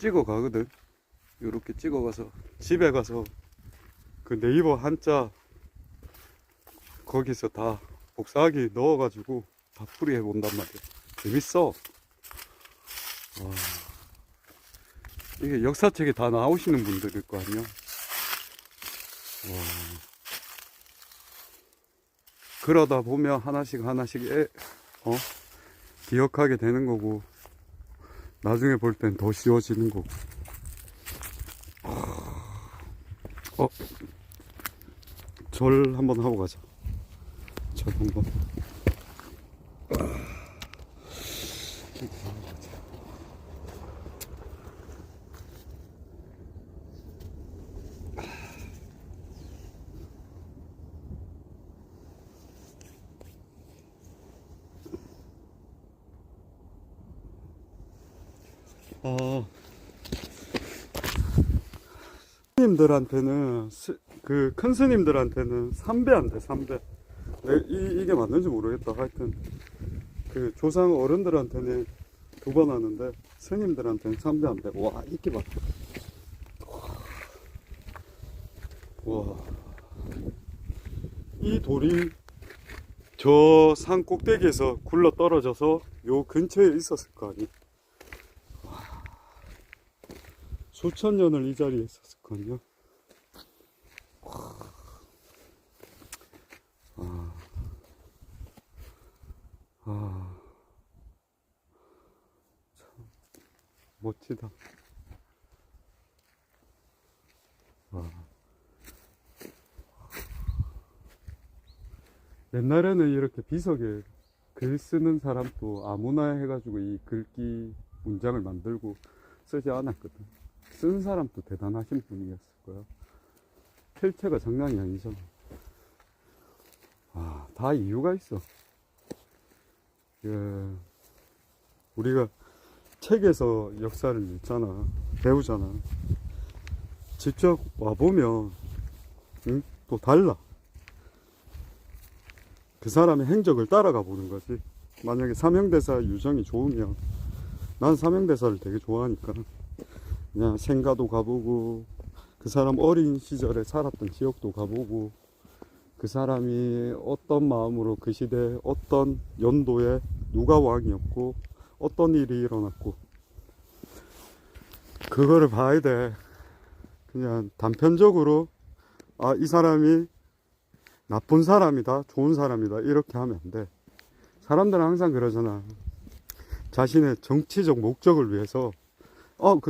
찍어 가거든. 요렇게 찍어 가서 집에 가서 그 네이버 한자 거기서 다 복사하기 넣어 가지고 다 풀이해 본단 말이야. 재밌어. 와. 이게 역사책에 다 나오시는 분들일 거 아니야. 와. 그러다 보면 하나씩 하나씩 애, 어? 기억하게 되는 거고, 나중에 볼 땐 더 쉬워지는 거고. 어, 절 한번 하고 가자. 절 한번. 어, 스님들한테는 그 큰 스님들한테는 3배 안 돼, 3배. 내, 이, 이게 맞는지 모르겠다. 하여튼 그 조상 어른들한테는 두 번 하는데 스님들한테는 3배 안 돼. 와, 이끼 봐. 와. 이 돌이 저 산 꼭대기에서 굴러 떨어져서 요 근처에 있었을 거 아니. 수천 년을 이 자리에 아니야. 아, 아, 참 멋지다. 아. 옛날에는 이렇게 비석에 글 쓰는 사람도 아무나 해가지고 이 글귀 문장을 만들고 쓰지 않았거든. 쓴 사람도 대단하신 분이었을 거야. 필체가 장난이 아니잖아. 아, 다 이유가 있어. 예, 우리가 책에서 역사를 읽잖아. 배우잖아. 직접 와보면, 응? 또 달라. 그 사람의 행적을 따라가 보는 거지. 만약에 삼형대사 유정이 좋으면, 난 삼형대사를 되게 좋아하니까. 그냥 생가도 가보고, 그 사람 어린 시절에 살았던 지역도 가보고, 그 사람이 어떤 마음으로 그 시대에 어떤 연도에 누가 왕이었고 어떤 일이 일어났고 그거를 봐야 돼. 그냥 단편적으로 아 이 사람이 나쁜 사람이다, 좋은 사람이다 이렇게 하면 안 돼. 사람들은 항상 그러잖아. 자신의 정치적 목적을 위해서 어그